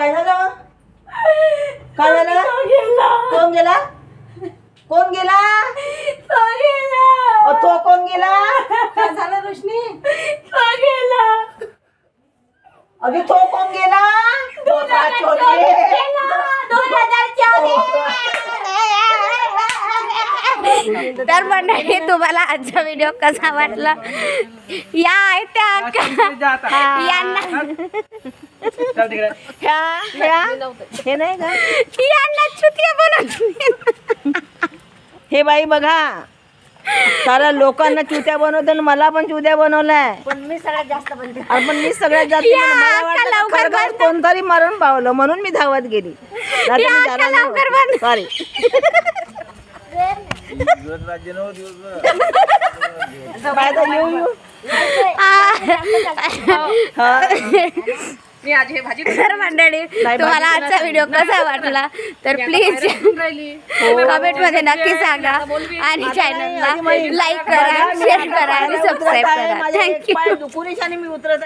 काय झालं? काय झालं? कोण गेला? कोण गेला? अ, तो कोण गेला? काय झालं रोशनी? अगे तो कोण गेला? तो का चोरी? तर मंडळी तुम्हाला आजचा व्हिडिओ कसा वाटला? या आहे त्या अक्का यांना हे? नाही का? यांना चुतिया बनवून हे बाई बघा. सारा लोकांना चुत्या बनवतो आणि मला पण चुत्या बनवलाय. पण मी सगळ्यात जास्त बनते. अरे पण मी सगळ्यात जास्त या, बनवलं. मला अक्का वाटलं का लवकर खरगस बंद. कोणतरी मरून पावलं म्हणून मी धावत गेली. या, अक्का लवकर बंद. सॉरी हा. तर मंडळी तुम्हाला आजचा व्हिडिओ कसा वाटला तर प्लीज कमेंटमध्ये नक्की सांगा. आणि चॅनलला लाईक करा शेअर करा आणि सबस्क्राईब करा. थँक्यू आणि मी उतरत.